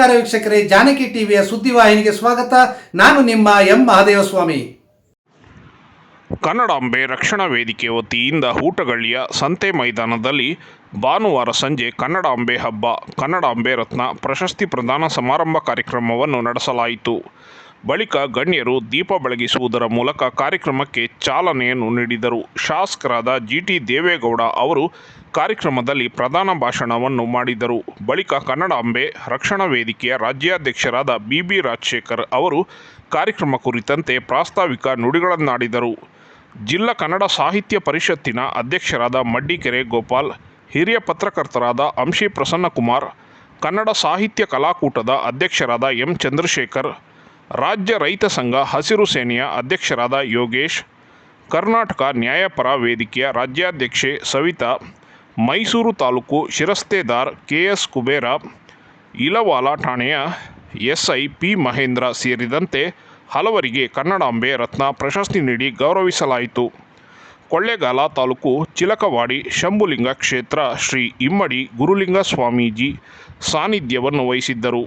ನಮಸ್ಕಾರ ವೀಕ್ಷಕರೇ, ಜಾನಕಿ ಟಿವಿಯ ಸುದ್ದಿವಾಹಿನಿಗೆ ಸ್ವಾಗತ. ನಾನು ನಿಮ್ಮ ಎಂ. ಮಹಾದೇವಸ್ವಾಮಿ. ಕನ್ನಡಾಂಬೆ ರಕ್ಷಣಾ ವೇದಿಕೆ ವತಿಯಿಂದ ಹೂಟಗಳ್ಳಿಯ ಸಂತೆ ಮೈದಾನದಲ್ಲಿ ಭಾನುವಾರ ಸಂಜೆ ಕನ್ನಡಾಂಬೆ ಹಬ್ಬ ಕನ್ನಡಾಂಬೆ ರತ್ನ ಪ್ರಶಸ್ತಿ ಪ್ರದಾನ ಸಮಾರಂಭ ಕಾರ್ಯಕ್ರಮವನ್ನು ನಡೆಸಲಾಯಿತು. ಬಳಿಕ ಗಣ್ಯರು ದೀಪ ಬೆಳಗಿಸುವುದರ ಮೂಲಕ ಕಾರ್ಯಕ್ರಮಕ್ಕೆ ಚಾಲನೆಯನ್ನು ನೀಡಿದರು. ಶಾಸಕರಾದ ಜಿ ಟಿ ದೇವೇಗೌಡ ಅವರು ಕಾರ್ಯಕ್ರಮದಲ್ಲಿ ಪ್ರಧಾನ ಭಾಷಣವನ್ನು ಮಾಡಿದರು. ಬಳಿಕ ಕನ್ನಡಾಂಬೆ ರಕ್ಷಣಾ ವೇದಿಕೆಯ ರಾಜ್ಯಾಧ್ಯಕ್ಷರಾದ ಬಿ ಬಿ ರಾಜಶೇಖರ್ ಅವರು ಕಾರ್ಯಕ್ರಮ ಕುರಿತಂತೆ ಪ್ರಾಸ್ತಾವಿಕ ನುಡಿಗಳನ್ನಾಡಿದರು. ಜಿಲ್ಲಾ ಕನ್ನಡ ಸಾಹಿತ್ಯ ಪರಿಷತ್ತಿನ ಅಧ್ಯಕ್ಷರಾದ ಮಡ್ಡಿಕೆರೆ ಗೋಪಾಲ್, ಹಿರಿಯ ಪತ್ರಕರ್ತರಾದ ಅಂಶಿ ಪ್ರಸನ್ನಕುಮಾರ್, ಕನ್ನಡ ಸಾಹಿತ್ಯ ಕಲಾಕೂಟದ ಅಧ್ಯಕ್ಷರಾದ ಎಂ ಚಂದ್ರಶೇಖರ್, ರಾಜ್ಯ ರೈತ ಸಂಘ ಹಸಿರು ಸೇನೆಯ ಅಧ್ಯಕ್ಷರಾದ ಯೋಗೇಶ್, ಕರ್ನಾಟಕ ನ್ಯಾಯಪರ ವೇದಿಕೆಯ ರಾಜ್ಯಾಧ್ಯಕ್ಷೆ ಸವಿತಾ ಮೈಸೂರು ತಾಲೂಕು ಶಿರಸ್ತೇದಾರ್ ಕೆ ಎಸ್ ಕುಬೇರ, ಇಲವಾಲ ಠಾಣೆಯ ಎಸ್ಐ ಪಿ ಮಹೇಂದ್ರ ಸೇರಿದಂತೆ ಹಲವರಿಗೆ ಕನ್ನಡಾಂಬೆ ರತ್ನ ಪ್ರಶಸ್ತಿ ನೀಡಿ ಗೌರವಿಸಲಾಯಿತು. ಕೊಳ್ಳೇಗಾಲ ತಾಲೂಕು ಚಿಲಕವಾಡಿ ಶಂಭುಲಿಂಗ ಕ್ಷೇತ್ರ ಶ್ರೀ ಇಮ್ಮಡಿ ಗುರುಲಿಂಗ ಸ್ವಾಮೀಜಿ ಸಾನ್ನಿಧ್ಯವನ್ನು ವಹಿಸಿದ್ದರು.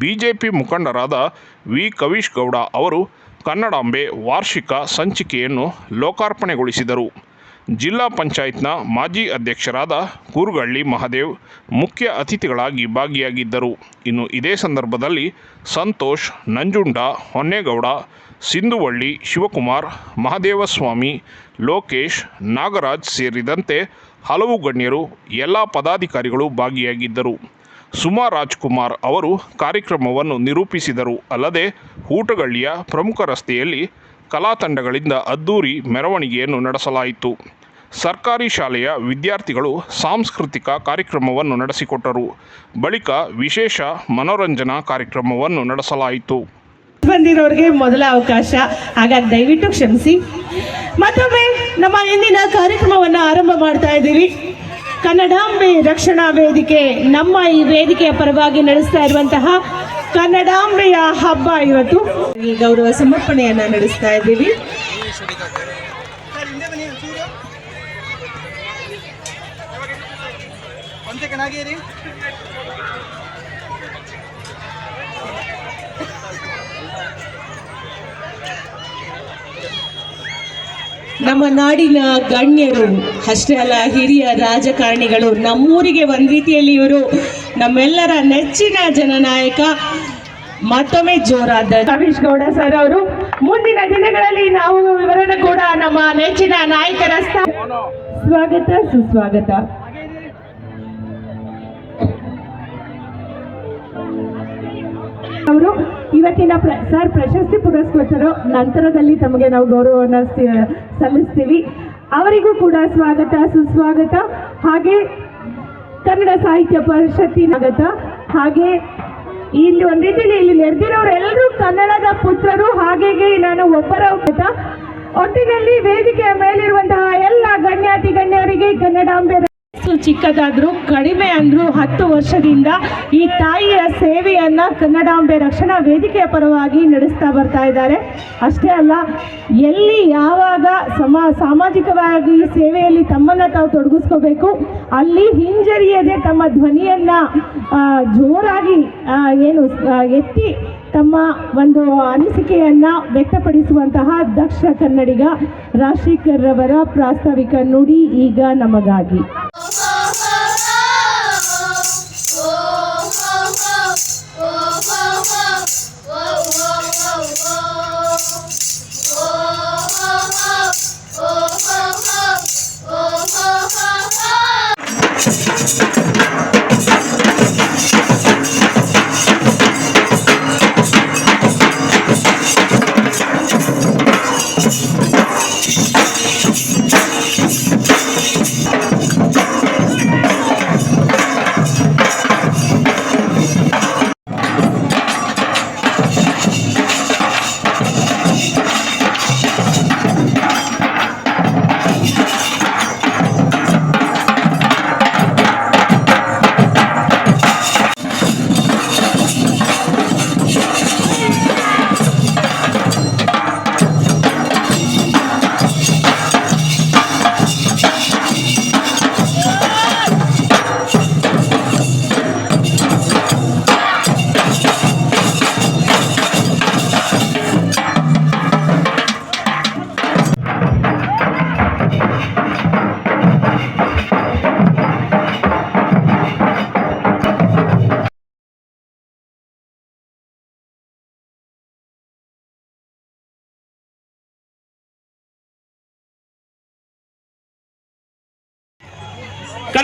ಬಿಜೆಪಿ ಮುಖಂಡರಾದ ವಿ. ಕವೀಶ್ ಗೌಡ ಅವರು ಕನ್ನಡಾಂಬೆ ವಾರ್ಷಿಕ ಸಂಚಿಕೆಯನ್ನು ಲೋಕಾರ್ಪಣೆಗೊಳಿಸಿದರು. ಜಿಲ್ಲಾ ಪಂಚಾಯತ್ನ ಮಾಜಿ ಅಧ್ಯಕ್ಷರಾದ ಕೂರ್ಗಳ್ಳಿ ಮಹದೇವ್ ಮುಖ್ಯ ಅತಿಥಿಗಳಾಗಿ ಭಾಗಿಯಾಗಿದ್ದರು. ಇನ್ನು ಇದೇ ಸಂದರ್ಭದಲ್ಲಿ ಸಂತೋಷ್, ನಂಜುಂಡ, ಹೊನ್ನೇಗೌಡ, ಸಿಂಧುವಳ್ಳಿ, ಶಿವಕುಮಾರ್, ಮಹದೇವಸ್ವಾಮಿ, ಲೋಕೇಶ್, ನಾಗರಾಜ್ ಸೇರಿದಂತೆ ಹಲವು ಗಣ್ಯರು, ಎಲ್ಲ ಪದಾಧಿಕಾರಿಗಳು ಭಾಗಿಯಾಗಿದ್ದರು. ಸುಮಾ ರಾಜ್ಕುಮಾರ್ ಅವರು ಕಾರ್ಯಕ್ರಮವನ್ನು ನಿರೂಪಿಸಿದರು. ಅಲ್ಲದೆ ಊಟಗಳ್ಳಿಯ ಪ್ರಮುಖ ರಸ್ತೆಯಲ್ಲಿ ಕಲಾ ತಂಡಗಳಿಂದ ಅದ್ದೂರಿ ಮೆರವಣಿಗೆಯನ್ನು ನಡೆಸಲಾಯಿತು. ಸರ್ಕಾರಿ ಶಾಲೆಯ ವಿದ್ಯಾರ್ಥಿಗಳು ಸಾಂಸ್ಕೃತಿಕ ಕಾರ್ಯಕ್ರಮವನ್ನು ನಡೆಸಿಕೊಟ್ಟರು. ಬಳಿಕ ವಿಶೇಷ ಮನೋರಂಜನಾ ಕಾರ್ಯಕ್ರಮವನ್ನು ನಡೆಸಲಾಯಿತು. ಬಂದಿರೋರಿಗೆ ಮೊದಲ ಅವಕಾಶ. ಹಾಗಾಗಿ ದಯವಿಟ್ಟು ಕ್ಷಮಿಸಿ. ಮತ್ತೊಮ್ಮೆ ನಮ್ಮ ಇಂದಿನ ಕಾರ್ಯಕ್ರಮವನ್ನು ಆರಂಭ ಮಾಡ್ತಾ ಇದ್ದೀವಿ. ಕನ್ನಡಾಂಬೆ ರಕ್ಷಣಾ ವೇದಿಕೆ ನಮ್ಮ ಈ ವೇದಿಕೆಯ ಪರವಾಗಿ ನಡೆಸ್ತಾ ಇರುವಂತಹ ಕನ್ನಡಾಂಬೆಯ ಹಬ್ಬ ಇವತ್ತು. ಗೌರವ ಸಮರ್ಪಣೆಯನ್ನ ನಡೆಸ್ತಾ ಇದ್ದೀವಿ. ನಮ್ಮ ನಾಡಿನ ಗಣ್ಯರು, ಅಷ್ಟೇ ಅಲ್ಲ ಹಿರಿಯ ರಾಜಕಾರಣಿಗಳು, ನಮ್ಮೂರಿಗೆ ಒಂದು ರೀತಿಯಲ್ಲಿ ಇವರು ನಮ್ಮೆಲ್ಲರ ನೆಚ್ಚಿನ ಜನನಾಯಕ ಮತ್ತೊಮ್ಮೆ ಜೋರಾದ ಸಮೀಶ್ ಗೌಡ ಸರ್ ಅವರು. ಮುಂದಿನ ದಿನಗಳಲ್ಲಿ ನಾವು ಇವರನ್ನು ಕೂಡ ನಮ್ಮ ನೆಚ್ಚಿನ ನಾಯಕರ ಸ್ವಾಗತ, ಸುಸ್ವಾಗತ. ಅವರು ಇವತ್ತಿನ ಪ್ರ ಸರ್ ಪ್ರಶಸ್ತಿ ಪುರಸ್ಕೃತರು. ನಂತರದಲ್ಲಿ ತಮಗೆ ನಾವು ಗೌರವವನ್ನು ಸಲ್ಲಿಸ್ತೀವಿ. ಅವರಿಗೂ ಕೂಡ ಸ್ವಾಗತ, ಸುಸ್ವಾಗತ. ಹಾಗೆ ಕನ್ನಡ ಸಾಹಿತ್ಯ ಪರಿಷತ್ತಿನ ಆಗತ ಹಾಗೆ ಇಲ್ಲಿ ಒಂದ್ ರೀತಿಯಲ್ಲಿ ಇಲ್ಲಿ ನೆರೆದಿರೋರೆಲ್ಲರೂ ಕನ್ನಡದ ಪುತ್ರರು ಹಾಗೆ ನಾನು ಒಬ್ಬರ ಒಬ್ಬ. ಒಟ್ಟಿನಲ್ಲಿ ವೇದಿಕೆಯ ಮೇಲಿರುವಂತಹ ಎಲ್ಲ ಗಣ್ಯಾತಿ ಗಣ್ಯರಿಗೆ ಕನ್ನಡಾಂಬೆ ಚಿಕ್ಕದಾದ್ರೂ ಕಡಿಮೆ ಅಂದ್ರು ಹತ್ತು ವರ್ಷದಿಂದ ಈ ತಾಯಿಯ ಸೇವೆಯನ್ನ ಕನ್ನಡಾಂಬೆ ರಕ್ಷಣಾ ವೇದಿಕೆಯ ಪರವಾಗಿ ನಡೆಸ್ತಾ ಬರ್ತಾ ಇದ್ದಾರೆ. ಅಷ್ಟೇ ಅಲ್ಲ, ಎಲ್ಲಿ ಯಾವಾಗ ಸಮ, ಸಾಮಾಜಿಕವಾಗಿ ಸೇವೆಯಲ್ಲಿ ತಮ್ಮನ್ನ ತಾವು ತೊಡಗಿಸ್ಕೋಬೇಕು, ಅಲ್ಲಿ ಹಿಂಜರಿಯದೆ ತಮ್ಮ ಧ್ವನಿಯನ್ನ ಜೋರಾಗಿ ಏನು ಎತ್ತಿ ತಮ್ಮ ಒಂದು ಅನಿಸಿಕೆಯನ್ನ ವ್ಯಕ್ತಪಡಿಸುವಂತಹ ದಕ್ಷ ಕನ್ನಡಿಗ ರಾಜಶೇಖರ್ ರವರ ಪ್ರಾಸ್ತಾವಿಕ ನುಡಿ ಈಗ ನಮಗಾಗಿ.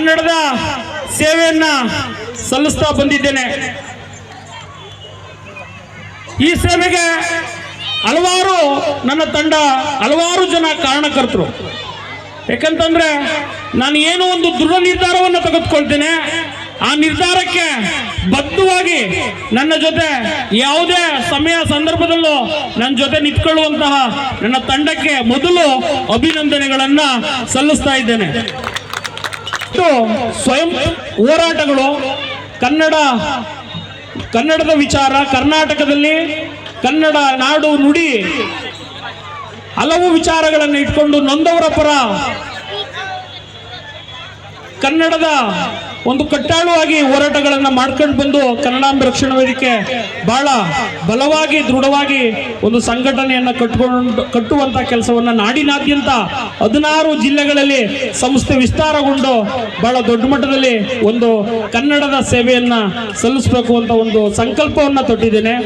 ಕನ್ನಡದ ಸೇವೆಯನ್ನ ಸಲ್ಲಿಸ್ತಾ ಬಂದಿದ್ದೇನೆ. ಈ ಸೇವೆಗೆ ಹಲವಾರು ನನ್ನ ತಂಡ, ಹಲವಾರು ಜನ ಕಾರಣಕರ್ತರು. ಯಾಕಂತಂದ್ರೆ ನಾನು ಏನೋ ಒಂದು ದೃಢ ನಿರ್ಧಾರವನ್ನು ತೆಗೆದುಕೊಳ್ತೇನೆ. ಆ ನಿರ್ಧಾರಕ್ಕೆ ಬದ್ಧವಾಗಿ ನನ್ನ ಜೊತೆ ಯಾವುದೇ ಸಮಯ ಸಂದರ್ಭದಲ್ಲೂ ನನ್ನ ಜೊತೆ ನಿಂತ್ಕೊಳ್ಳುವಂತಹ ನನ್ನ ತಂಡಕ್ಕೆ ಮೊದಲು ಅಭಿನಂದನೆಗಳನ್ನು ಸಲ್ಲಿಸ್ತಾ ಇದ್ದೇನೆ. ಇದು ಸ್ವಯಂ ಹೋರಾಟಗಳು ಕನ್ನಡ, ಕನ್ನಡದ ವಿಚಾರ, ಕರ್ನಾಟಕದಲ್ಲಿ ಕನ್ನಡ ನಾಡು ನುಡಿ ಹಲವು ವಿಚಾರಗಳನ್ನು ಇಟ್ಕೊಂಡು ನೊಂದವರ ಪರ ಕನ್ನಡದ ಒಂದು ಕಟ್ಟಾಳುವಾಗಿ ಹೋರಾಟಗಳನ್ನು ಮಾಡ್ಕೊಂಡು ಬಂದು ಕನ್ನಡಾಂಬ ರಕ್ಷಣಾ ವೇದಿಕೆ ಬಹಳ ಬಲವಾಗಿ, ದೃಢವಾಗಿ ಒಂದು ಸಂಘಟನೆಯನ್ನು ಕಟ್ಕೊಂಡು, ಕಟ್ಟುವಂತ ಕೆಲಸವನ್ನ ನಾಡಿನಾದ್ಯಂತ ಹದಿನಾರು ಜಿಲ್ಲೆಗಳಲ್ಲಿ ಸಂಸ್ಥೆ ವಿಸ್ತಾರಗೊಂಡು ಬಹಳ ದೊಡ್ಡ ಮಟ್ಟದಲ್ಲಿ ಒಂದು ಕನ್ನಡದ ಸೇವೆಯನ್ನ ಸಲ್ಲಿಸಬೇಕು ಅಂತ ಒಂದು ಸಂಕಲ್ಪವನ್ನ ತೊಟ್ಟಿದ್ದೇನೆ.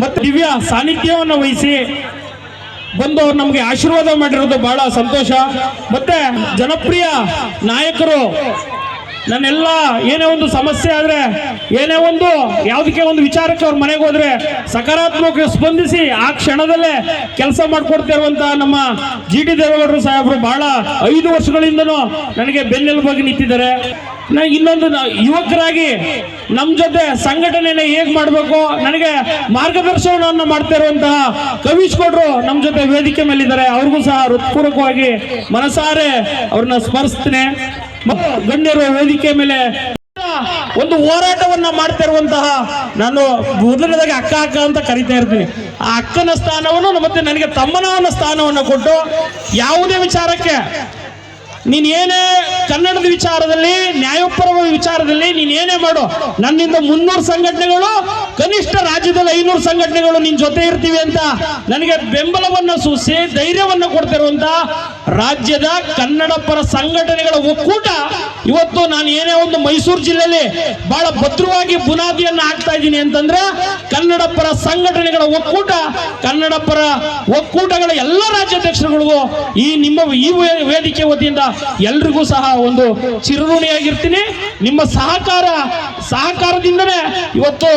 ಮತ್ತು ದಿವ್ಯ ಸಾನ್ನಿಧ್ಯವನ್ನು ವಹಿಸಿ ಬಂದು ಅವ್ರು ನಮಗೆ ಆಶೀರ್ವಾದ ಮಾಡಿರೋದು ಬಹಳ ಸಂತೋಷ. ಮತ್ತೆ ಜನಪ್ರಿಯ ನಾಯಕರು ನನ್ನೆಲ್ಲ ಏನೇ ಒಂದು ಸಮಸ್ಯೆ ಆದರೆ, ಏನೇ ಒಂದು, ಯಾವುದಕ್ಕೆ ಒಂದು ವಿಚಾರಕ್ಕೆ ಅವ್ರ ಮನೆಗೆ ಹೋದರೆ ಸಕಾರಾತ್ಮಕ ಸ್ಪಂದಿಸಿ ಆ ಕ್ಷಣದಲ್ಲೇ ಕೆಲಸ ಮಾಡಿಕೊಡ್ತಿರುವಂತಹ ನಮ್ಮ ಜಿ ಡಿ ದೇವೇಗೌಡರು ಸಾಹೇಬರು ಬಹಳ ಐದು ವರ್ಷಗಳಿಂದನೂ ನನಗೆ ಬೆನ್ನೆಲುಬಾಗಿ ನಿಂತಿದ್ದಾರೆ. ನಾ ಇನ್ನೊಂದು ಯುವಕರಾಗಿ ನಮ್ಮ ಜೊತೆ ಸಂಘಟನೆಯನ್ನು ಹೇಗೆ ಮಾಡಬೇಕು, ನನಗೆ ಮಾರ್ಗದರ್ಶನವನ್ನು ಮಾಡ್ತಾ ಇರುವಂತಹ ಕವೀಶ್ ಗೌಡ್ರು ನಮ್ಮ ಜೊತೆ ವೇದಿಕೆ ಮೇಲಿದ್ದಾರೆ. ಅವ್ರಿಗೂ ಸಹ ಹೃತ್ಪೂರ್ವಕವಾಗಿ ಮನಸಾರೆ ಅವ್ರನ್ನ ಸ್ಮರಿಸ್ತೇನೆ. ಗಣ್ಯರು ವೇದಿಕೆ ಮೇಲೆ ಒಂದು ಹೋರಾಟವನ್ನ ಮಾಡ್ತಾ ಇರುವಂತಹ ನಾನು ಮೊದಲನೇದಾಗಿ ಅಕ್ಕ ಅಕ್ಕ ಅಂತ ಕರಿತಾ ಇರ್ತೀನಿ. ಆ ಅಕ್ಕನ ಸ್ಥಾನವನ್ನು ಮತ್ತೆ ನನಗೆ ತಮ್ಮನ ಸ್ಥಾನವನ್ನು ಕೊಟ್ಟು ಯಾವುದೇ ವಿಚಾರಕ್ಕೆ ನೀನ್ ಏನೇ ಕನ್ನಡದ ವಿಚಾರದಲ್ಲಿ ನ್ಯಾಯೋಪರವ ವಿಚಾರದಲ್ಲಿ ನೀನೇನೇ ಮಾಡು, ನನ್ನಿಂದ ಮುನ್ನೂರು ಸಂಘಟನೆಗಳು, ಕನಿಷ್ಠ ರಾಜ್ಯದಲ್ಲಿ ಐನೂರು ಸಂಘಟನೆಗಳು ನಿನ್ನ ಜೊತೆ ಇರ್ತೀವಿ ಅಂತ ನನಗೆ ಬೆಂಬಲವನ್ನು ಸೂಸಿ, ಧೈರ್ಯವನ್ನು ಕೊಡ್ತಿರುವಂತ ರಾಜ್ಯದ ಕನ್ನಡ ಪರ ಸಂಘಟನೆಗಳ ಒಕ್ಕೂಟ ಇವತ್ತು ನಾನು ಏನೇ ಒಂದು ಮೈಸೂರು ಜಿಲ್ಲೆಯಲ್ಲಿ ಬಹಳ ಭದ್ರವಾಗಿ ಬುನಾದಿಯನ್ನು ಹಾಕ್ತಾ ಇದ್ದೀನಿ ಅಂತಂದ್ರೆ, ಕನ್ನಡ ಪರ ಸಂಘಟನೆಗಳ ಒಕ್ಕೂಟ, ಕನ್ನಡ ಪರ ಒಕ್ಕೂಟಗಳ ಎಲ್ಲ ರಾಜ್ಯಾಧ್ಯಕ್ಷರುಗಳಿಗೂ ಈ ನಿಮ್ಮ ಈ ವೇದಿಕೆ ವತಿಯಿಂದ ಎಲ್ರಿಗೂ ಸಹ ಒಂದು ಚಿರಋಣಿಯಾಗಿರ್ತೀನಿ. ನಿಮ್ಮ ಸಹಕಾರ, ಸಹಕಾರದಿಂದನೇ ಇವತ್ತು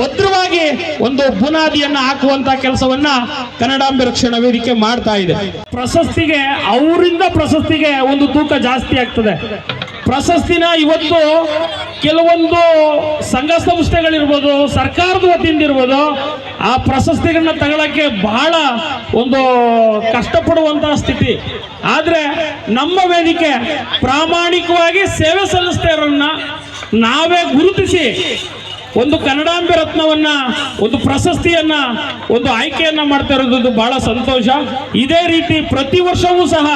ಭದ್ರವಾಗಿ ಒಂದು ಬುನಾದಿಯನ್ನ ಹಾಕುವಂತ ಕೆಲಸವನ್ನ ಕನ್ನಡಾಂಬೆ ರಕ್ಷಣಾ ವೇದಿಕೆ ಮಾಡ್ತಾ ಇದೆ. ಪ್ರಶಸ್ತಿಗೆ, ಅವರಿಂದ ಪ್ರಶಸ್ತಿಗೆ ಒಂದು ತೂಕ ಜಾಸ್ತಿ ಆಗ್ತದೆ. ಪ್ರಶಸ್ತಿನ ಇವತ್ತು ಕೆಲವೊಂದು ಸಂಘ ಸಂಸ್ಥೆಗಳಿರ್ಬೋದು, ಸರ್ಕಾರದ ವತಿಯಿಂದ ಇರ್ಬೋದು ಆ ಪ್ರಶಸ್ತಿಗಳನ್ನ ತಗೊಳಕ್ಕೆ ಬಹಳ ಒಂದು ಕಷ್ಟಪಡುವಂತಹ ಸ್ಥಿತಿ. ಆದ್ರೆ ನಮ್ಮ ವೇದಿಕೆ ಪ್ರಾಮಾಣಿಕವಾಗಿ ಸೇವೆ ಸಲ್ಲಿಸ್ತಾ ನಾವೇ ಗುರುತಿಸಿ ಒಂದು ಕನ್ನಡಾಂಬೆ ರತ್ನವನ್ನ, ಒಂದು ಪ್ರಶಸ್ತಿಯನ್ನ, ಒಂದು ಆಯ್ಕೆಯನ್ನ ಮಾಡ್ತಾ ಇರೋದು ಬಹಳ ಸಂತೋಷ. ಇದೇ ರೀತಿ ಪ್ರತಿ ವರ್ಷವೂ ಸಹ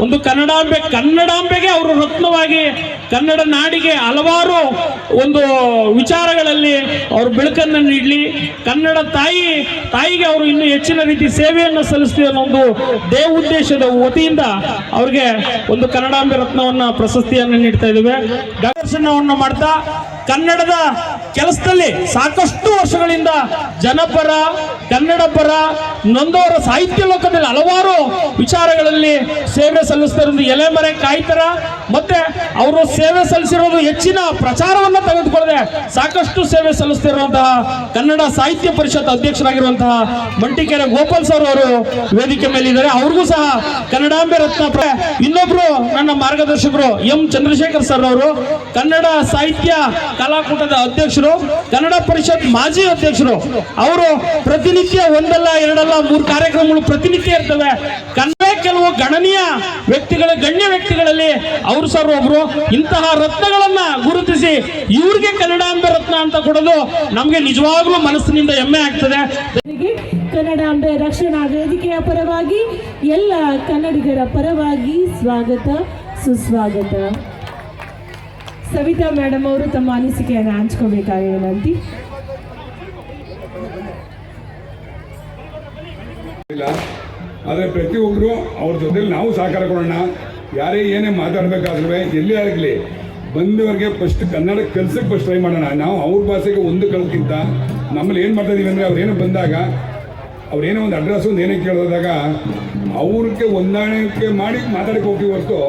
ಒಂದು ಕನ್ನಡಾಂಬೆ, ಕನ್ನಡಾಂಬೆಗೆ ಅವರು ರತ್ನವಾಗಿ ಕನ್ನಡ ನಾಡಿಗೆ ಹಲವಾರು ಒಂದು ವಿಚಾರಗಳಲ್ಲಿ ಅವರು ಬೆಳಕನ್ನು ನೀಡಲಿ. ಕನ್ನಡ ತಾಯಿ, ತಾಯಿಗೆ ಅವರು ಇನ್ನೂ ಹೆಚ್ಚಿನ ರೀತಿ ಸೇವೆಯನ್ನು ಸಲ್ಲಿಸ್ತೀವಿ ಅನ್ನೋ ಒಂದು ದೇವ ಉದ್ದೇಶದ ವತಿಯಿಂದ ಅವ್ರಿಗೆ ಒಂದು ಕನ್ನಡಾಂಬೆ ರತ್ನವನ್ನ ಪ್ರಶಸ್ತಿಯನ್ನು ನೀಡ್ತಾ ಇದ್ದೇವೆ. ಪ್ರದರ್ಶನವನ್ನು ಮಾಡ್ತಾ ಕನ್ನಡದ ಕೆಲಸದಲ್ಲಿ ಸಾಕಷ್ಟು ವರ್ಷಗಳಿಂದ ಜನಪರ, ಕನ್ನಡ ಪರ, ನೊಂದವರ ಸಾಹಿತ್ಯ ಲೋಕದಲ್ಲಿ ಹಲವಾರು ವಿಚಾರಗಳಲ್ಲಿ ಸೇವೆ ಸಲ್ಲಿಸ್ತಾ ಇರೋದು ಎಲೆಮರೆ ಕಾಯ್ತರ ಮತ್ತೆ ಅವರು ಸೇವೆ ಸಲ್ಲಿಸಿರೋದು ಹೆಚ್ಚಿನ ಪ್ರಚಾರವನ್ನ ತೆಗೆದುಕೊಳ್ಳದೆ ಸಾಕಷ್ಟು ಸೇವೆ ಸಲ್ಲಿಸ್ತಿರುವಂತಹ ಕನ್ನಡ ಸಾಹಿತ್ಯ ಪರಿಷತ್ ಅಧ್ಯಕ್ಷರಾಗಿರುವಂತಹ ಮಂಟಿಕೆರೆ ಗೋಪಾಲ್ ಸರ್ ಅವರು ವೇದಿಕೆ ಮೇಲೆ ಇದ್ದಾರೆ ಅವ್ರಿಗೂ ಸಹ ಕನ್ನಡಾಂಬೆ ರತ್ನ ಇನ್ನೊಬ್ರು ನನ್ನ ಮಾರ್ಗದರ್ಶಕರು ಎಂ ಚಂದ್ರಶೇಖರ್ ಸರ್ ಅವರು, ಕನ್ನಡ ಸಾಹಿತ್ಯ ಕಲಾಕೂಟದ ಅಧ್ಯಕ್ಷರು, ಕನ್ನಡ ಪರಿಷತ್ ಮಾಜಿ ಅಧ್ಯಕ್ಷರು. ಅವರು ಪ್ರತಿನಿತ್ಯ ಒಂದಲ್ಲ, ಎರಡಲ್ಲ, ಮೂರು ಕಾರ್ಯಕ್ರಮಗಳು ಪ್ರತಿನಿತ್ಯ ಇರ್ತವೆ. ಕನ್ನಡ ಕೆಲವು ಗಣನೀಯ ವ್ಯಕ್ತಿಗಳ ಗಣ್ಯ ವ್ಯಕ್ತಿಗಳಲ್ಲಿ ಅವರು ಸರ್ ಒಬ್ರು ಇಂತಹ ರತ್ನಗಳನ್ನ ಗುರುತಿಸಿ ಇವ್ರಿಗೆ ಕನ್ನಡಾಂಬೆ ರತ್ನ ಅಂತ ಕೊಡೋದು ನಮ್ಗೆ ನಿಜವಾಗ್ಲೂ ಮನಸ್ಸಿನಿಂದ ಹೆಮ್ಮೆ ಆಗ್ತದೆ. ಅವರಿಗೆ ಕನ್ನಡಾಂಬೆ ರಕ್ಷಣಾ ವೇದಿಕೆಯ ಪರವಾಗಿ ಎಲ್ಲ ಕನ್ನಡಿಗರ ಪರವಾಗಿ ಸ್ವಾಗತ ಸುಸ್ವಾಗತ. ಸವಿತಾ ಮೇಡಮ್ ಅವರು ತಮ್ಮ ಅನಿಸಿಕೆಯನ್ನು ಹಂಚ್ಕೋಬೇಕಾಗಿ ವಿನಂತಿ ಇಲ್ಲ. ಆದರೆ ಪ್ರತಿಯೊಬ್ಬರು ಅವ್ರ ಜೊತೆಲಿ ನಾವು ಸಹಕಾರ ಕೊಡೋಣ. ಯಾರೇ ಏನೇ ಮಾತಾಡಬೇಕಾದ್ರೂ ಎಲ್ಲೇ ಆಗಲಿ, ಬಂದವರಿಗೆ ಫಸ್ಟ್ ಕನ್ನಡ ಕೆಲ್ಸಕ್ಕೆ ಫಸ್ಟ್ ಟ್ರೈ ಮಾಡೋಣ. ನಾವು ಅವ್ರ ಭಾಷೆಗೆ ಒಂದು ಕಳಕ್ಕಿಂತ ನಮ್ಮಲ್ಲಿ ಏನು ಮಾಡ್ತಾ ಇದೀವಿ ಅಂದರೆ, ಅವ್ರೇನೋ ಬಂದಾಗ, ಅವ್ರೇನೋ ಒಂದು ಅಡ್ರೆಸ್ ಒಂದು ಏನೇ ಕೇಳಿದಾಗ, ಅವ್ರಿಗೆ ಹೊಂದಾಣಿಕೆ ಮಾಡಿ ಮಾತಾಡಕ್ಕೆ ಹೋಗ್ತೀವಿ ಹೊರತು,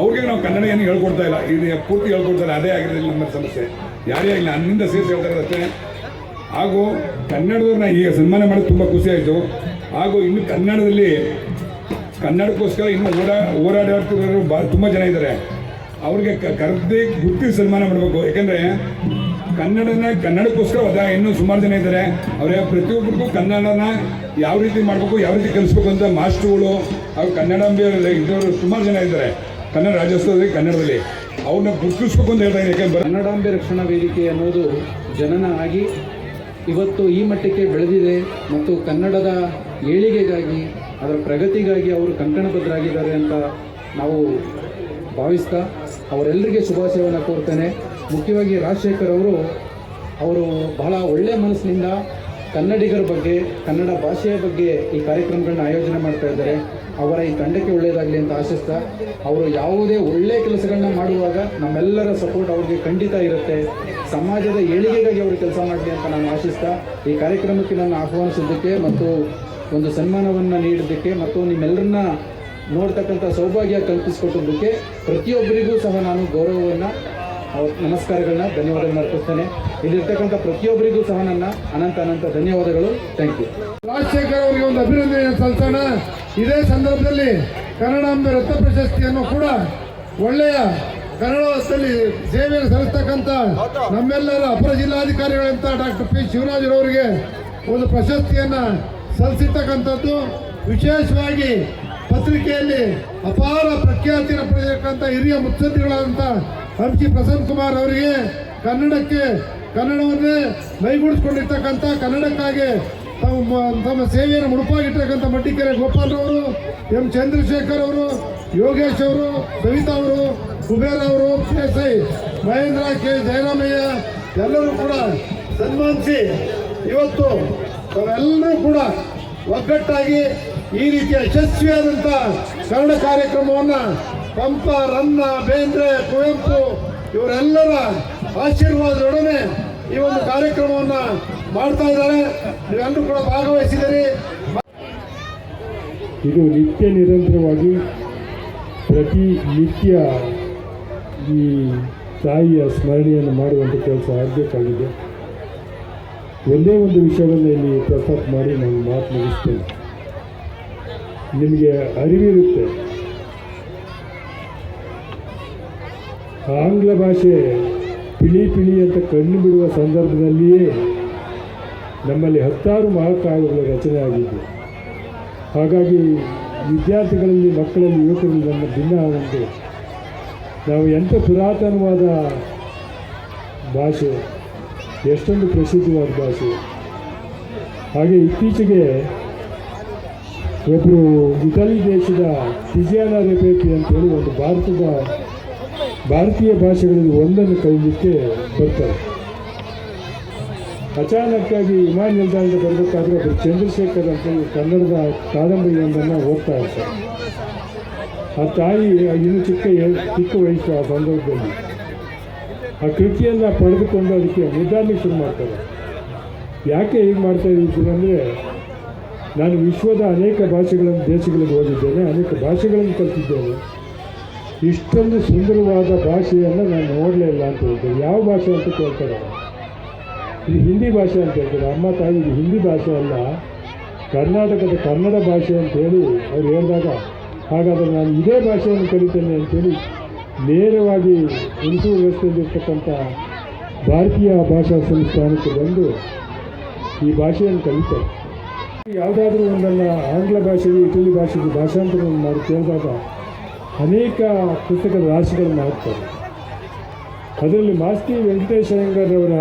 ಅವ್ರಿಗೆ ನಾವು ಕನ್ನಡ ಏನು ಹೇಳ್ಕೊಡ್ತಾ ಇಲ್ಲ. ಇದು ಪೂರ್ತಿ ಹೇಳ್ಕೊಡ್ತಾರೆ, ಅದೇ ಆಗಿರೋದಿಲ್ಲ ನಮ್ಮ ಸಮಸ್ಯೆ. ಯಾರೇ ಆಗಲಿ, ನನ್ನಿಂದ ಸೇರಿಸಿ ಹೇಳ್ತಾ ಇರೋದಷ್ಟೇ ಹಾಗೂ ಕನ್ನಡದವ್ರನ್ನ ಈಗ ಸನ್ಮಾನ ಮಾಡೋದು ತುಂಬ ಖುಷಿ ಆಯಿತು. ಹಾಗೂ ಇನ್ನು ಕನ್ನಡದಲ್ಲಿ ಕನ್ನಡಕ್ಕೋಸ್ಕರ ಇನ್ನು ಓಡಾ ಹೋರಾಡ್ತಿರೋರು ಬಾ, ತುಂಬ ಜನ ಇದ್ದಾರೆ. ಅವ್ರಿಗೆ ಕರೆದೇ ಗುರ್ತಿ ಸನ್ಮಾನ ಮಾಡಬೇಕು. ಯಾಕೆಂದರೆ ಕನ್ನಡನ, ಕನ್ನಡಕ್ಕೋಸ್ಕರ ಒದ ಇನ್ನೂ ಸುಮಾರು ಜನ ಇದ್ದಾರೆ. ಅವರೇ ಪ್ರತಿಯೊಬ್ಬರಿಗೂ ಕನ್ನಡನ ಯಾವ ರೀತಿ ಮಾಡಬೇಕು, ಯಾವ ರೀತಿ ಕಲಿಸ್ಬೇಕು ಅಂತ ಮಾಸ್ಟ್ರುಗಳು ಹಾಗೂ ಕನ್ನಡಾಂಬೆ ಇದ್ದವರು ಸುಮಾರು ಜನ ಇದ್ದಾರೆ. ಕನ್ನಡ ರಾಜ್ಯೋತ್ಸವದಲ್ಲಿ, ಕನ್ನಡದಲ್ಲಿ. ಅವ್ರನ್ನ ಗುರುತಿಸ್ಬೇಕು ಅಂತ ಹೇಳ್ತಾ ಇದ್ದೀನಿ. ಯಾಕಂದ್ರೆ ಕನ್ನಡಾಂಬೆ ರಕ್ಷಣಾ ವೇದಿಕೆ ಅನ್ನೋದು ಜನನ ಆಗಿ ಇವತ್ತು ಈ ಮಟ್ಟಕ್ಕೆ ಬೆಳೆದಿದೆ ಮತ್ತು ಕನ್ನಡದ ಏಳಿಗೆಗಾಗಿ, ಅದರ ಪ್ರಗತಿಗಾಗಿ ಅವರು ಕಂಕಣಬದ್ಧರಾಗಿದ್ದಾರೆ ಅಂತ ನಾವು ಭಾವಿಸ್ತಾ ಅವರೆಲ್ಲರಿಗೆ ಶುಭಾಶಯವನ್ನು ಕೋರ್ತೇನೆ. ಮುಖ್ಯವಾಗಿ ರಾಜಶೇಖರ್ ಅವರು ಅವರು ಬಹಳ ಒಳ್ಳೆಯ ಮನಸ್ಸಿನಿಂದ ಕನ್ನಡಿಗರ ಬಗ್ಗೆ, ಕನ್ನಡ ಭಾಷೆಯ ಬಗ್ಗೆ ಈ ಕಾರ್ಯಕ್ರಮಗಳನ್ನ ಆಯೋಜನೆ ಮಾಡ್ತಾ ಇದ್ದಾರೆ. ಅವರ ಈ ತಂಡಕ್ಕೆ ಒಳ್ಳೆಯದಾಗಲಿ ಅಂತ ಆಶಿಸ್ತಾ, ಅವರು ಯಾವುದೇ ಒಳ್ಳೆಯ ಕೆಲಸಗಳನ್ನ ಮಾಡುವಾಗ ನಮ್ಮೆಲ್ಲರ ಸಪೋರ್ಟ್ ಅವ್ರಿಗೆ ಖಂಡಿತ ಇರುತ್ತೆ. ಸಮಾಜದ ಏಳಿಗೆಗಾಗಿ ಅವರು ಕೆಲಸ ಮಾಡಲಿ ಅಂತ ನಾನು ಆಶಿಸ್ತಾ, ಈ ಕಾರ್ಯಕ್ರಮಕ್ಕೆ ನಾನು ಆಹ್ವಾನಿಸಿದ್ದಕ್ಕೆ ಮತ್ತು ಒಂದು ಸನ್ಮಾನವನ್ನು ನೀಡೋದಕ್ಕೆ ಮತ್ತು ನಿಮ್ಮೆಲ್ಲರನ್ನ ನೋಡ್ತಕ್ಕಂಥ ಸೌಭಾಗ್ಯ ಕಲ್ಪಿಸಿಕೊಟ್ಟಿದ್ದಕ್ಕೆ ಪ್ರತಿಯೊಬ್ಬರಿಗೂ ಸಹ ನಾನು ಗೌರವವನ್ನು ನಮಸ್ಕಾರಗಳನ್ನ ಧನ್ಯವಾದ ಅರ್ಪಿಸ್ತೇನೆ. ಇಲ್ಲಿರ್ತಕ್ಕಂಥ ಪ್ರತಿಯೊಬ್ಬರಿಗೂ ಸಹ ನನ್ನ ಅನಂತ ಅನಂತ ಧನ್ಯವಾದಗಳು. ಥ್ಯಾಂಕ್ ಯು ರಾಜಶೇಖರ್ ಅವರಿಗೆ ಒಂದು ಅಭಿನಂದನೆ ಸಲ್ಲಿಸೋಣ. ಇದೇ ಸಂದರ್ಭದಲ್ಲಿ ಕನ್ನಡಾಂಬೆ ರತ್ನ ಪ್ರಶಸ್ತಿಯನ್ನು ಕೂಡ ಒಳ್ಳೆಯ ಕನ್ನಡದಲ್ಲಿ ಸೇವೆಯನ್ನು ಸಲ್ಲಿಸ್ತಕ್ಕಂಥ ನಮ್ಮೆಲ್ಲರ ಅಪರ ಜಿಲ್ಲಾಧಿಕಾರಿಗಳಂತ ಡಾಕ್ಟರ್ ಪಿ. ಶಿವರಾಜರವರಿಗೆ ಒಂದು ಪ್ರಶಸ್ತಿಯನ್ನು ಸಲ್ಲಿಸಿರ್ತಕ್ಕಂಥದ್ದು ವಿಶೇಷವಾಗಿ ಪತ್ರಿಕೆಯಲ್ಲಿ ಅಪಾರ ಪ್ರಖ್ಯಾತಿಯನ್ನು ಪಡೆದಿರತಕ್ಕಂಥ ಹಿರಿಯ ಮುತ್ಸದ್ದಿಗಳಾದಂಥ ಹಂಚಿ ಪ್ರಸನ್ನ ಕುಮಾರ್ ಅವರಿಗೆ ಕನ್ನಡಕ್ಕೆ, ಕನ್ನಡವನ್ನೇ ಮೈಗೂಡಿಸ್ಕೊಂಡಿರ್ತಕ್ಕಂಥ, ಕನ್ನಡಕ್ಕಾಗಿ ತಮ್ಮ ತಮ್ಮ ಸೇವೆಯನ್ನು ಮುಡುಪಾಗಿಟ್ಟಿರ್ತಕ್ಕಂಥ ಮಡ್ಡಿಕೆರೆ ಗೋಪಾಲ್ರವರು ಎಂ ಚಂದ್ರಶೇಖರ್ ಅವರು, ಯೋಗೇಶ್ ಅವರು, ಸವಿತಾ ಅವರು, ಕುಬೇರ್ ಅವರು P S I Mahendra K. Jayaramaiah, ಎಲ್ಲರೂ ಕೂಡ ಸನ್ಮಾನಿಸಿ ಇವತ್ತು ತಾವೆಲ್ಲರೂ ಕೂಡ ಒಗ್ಗಟ್ಟಾಗಿ ಈ ರೀತಿಯ ಯಶಸ್ವಿಯಾದಂಥ ಕನ್ನಡ ಕಾರ್ಯಕ್ರಮವನ್ನು ಪಂಪ, ರನ್ನ, ಬೇಂದ್ರೆ, ಕುವೆಂಪು ಇವರೆಲ್ಲರ ಆಶೀರ್ವಾದದೊಡನೆ ಈ ಒಂದು ಕಾರ್ಯಕ್ರಮವನ್ನು ಮಾಡ್ತಾ ಇದ್ದಾರೆ. ನೀವೆಲ್ಲರೂ ಕೂಡ ಭಾಗವಹಿಸಿದ್ದೀರಿ. ಇದು ನಿತ್ಯ ನಿರಂತರವಾಗಿ ಪ್ರತಿ ನಿತ್ಯ ಈ ತಾಯಿಯ ಸ್ಮರಣೆಯನ್ನು ಮಾಡುವಂಥ ಕೆಲಸ ಆಗಬೇಕಾಗಿದೆ. ಒಂದೇ ಒಂದು ವಿಷಯವನ್ನು ಇಲ್ಲಿ ಪ್ರಸ್ತಾಪ ಮಾಡಿ ನಾನು ಮಾತು ಮುಗಿಸ್ತೇನೆ. ನಿಮಗೆ ಅರಿವಿರುತ್ತೆ. ಆಂಗ್ಲ ಭಾಷೆ ಪಿಳಿ ಪಿಳಿ ಅಂತ ಕಣ್ಣು ಬಿಡುವ ಸಂದರ್ಭದಲ್ಲಿಯೇ ನಮ್ಮಲ್ಲಿ ಹತ್ತಾರು ಮಹಾಕಾವ್ಯಗಳ ರಚನೆ ಆಗಿದ್ದು, ಹಾಗಾಗಿ ವಿದ್ಯಾರ್ಥಿಗಳಲ್ಲಿ ಮಕ್ಕಳಲ್ಲಿ ಯುವಕರಲ್ಲಿ ನಮ್ಮ ಭಿನ್ನ ಒಂದು ನಾವು ಎಂಥ ಪುರಾತನವಾದ ಭಾಷೆ ಎಷ್ಟೊಂದು ಪ್ರಸಿದ್ಧವಾದ ಭಾಷೆ ಹಾಗೆ ಇತ್ತೀಚೆಗೆ ಒಬ್ಬರು ಇಟಲಿ ದೇಶದ ಟಿಜಿಯಾನ ರೆಪೇಟಿ ಅಂತೇಳಿ ಒಂದು ಭಾರತದ ಭಾರತೀಯ ಭಾಷೆಗಳಲ್ಲಿ ಒಂದನ್ನು ಕಲಿಯಲಿಕ್ಕೆ ಬರ್ತಾರೆ. ಅಚಾನಕ್ಕಾಗಿ ವಿಮಾನ ನಿಲ್ದಾಣದ ಬರಬೇಕಾದ್ರೆ ಒಬ್ಬರು ಚಂದ್ರಶೇಖರ್ ಅಂತೇಳಿ ಕನ್ನಡದ ಕಾದಂಬರಿಯೊಂದನ್ನು ಓದ್ತಾ ಇರ್ತಾರೆ. ಆ ತಾಯಿ ಇನ್ನು ಚಿಕ್ಕ ಚಿಕ್ಕ ವಯಸ್ಸು ಆ ಸಂದರ್ಭದಲ್ಲಿ. ಆ ಕೃತಿಯನ್ನು ಪಡೆದುಕೊಂಡು ಅದಕ್ಕೆ ನಿರ್ಧಾರಕ್ಕೆ ಶುರು ಮಾಡ್ತಾರೆ. ಯಾಕೆ ಹೀಗೆ ಮಾಡ್ತಾ ಇದ್ದೀನಿ ಅಂದರೆ, ನಾನು ವಿಶ್ವದ ಅನೇಕ ಭಾಷೆಗಳನ್ನು, ದೇಶಗಳಿಗೆ ಓದಿದ್ದೇನೆ, ಅನೇಕ ಭಾಷೆಗಳನ್ನು ಕಲಿತಿದ್ದೇನೆ. ಇಷ್ಟೊಂದು ಸುಂದರವಾದ ಭಾಷೆಯನ್ನು ನಾನು ನೋಡಲೇ ಇಲ್ಲ ಅಂತ ಹೇಳ್ತೇನೆ ಯಾವ ಭಾಷೆ ಅಂತ ಕೇಳ್ತಾರೆ. ಇದು ಹಿಂದಿ ಭಾಷೆ ಅಂತ ಹೇಳ್ತಾರೆ. ಅಮ್ಮ, ತಾಯಿ, ಇದು ಹಿಂದಿ ಭಾಷೆ ಅಲ್ಲ. ಕರ್ನಾಟಕದ ಕನ್ನಡ ಭಾಷೆ ಅಂತ ಹೇಳಿ ಅವ್ರು ಹೇಳಿದಾಗ, ಹಾಗಾದರೆ ನಾನು ಇದೇ ಭಾಷೆಯನ್ನು ಕಲಿತೇನೆ ಅಂತೇಳಿ ನೇರವಾಗಿ ಹುಣಸೂರು ವ್ಯವಸ್ಥೆಯಲ್ಲಿರ್ತಕ್ಕಂಥ ಭಾರತೀಯ ಭಾಷಾ ಸಂಸ್ಥಾನಕ್ಕೆ ಬಂದು ಈ ಭಾಷೆಯನ್ನು ಕಲಿತಾರೆ. ಯಾವುದಾದ್ರೂ ಒಂದನ್ನು ಆಂಗ್ಲ ಭಾಷೆಗೆ ಇಟಲಿ ಭಾಷೆಗೆ ಭಾಷಾಂತರವನ್ನು ಮಾಡಿ ಕೇಳಿದಾಗ ಅನೇಕ ಪುಸ್ತಕದ ರಾಶಿಗಳನ್ನು ಹಾಕ್ತಾರೆ ಅದರಲ್ಲಿ ಮಾಸ್ತಿ ವೆಂಕಟೇಶ ಅಯ್ಯಂಗಾರವರ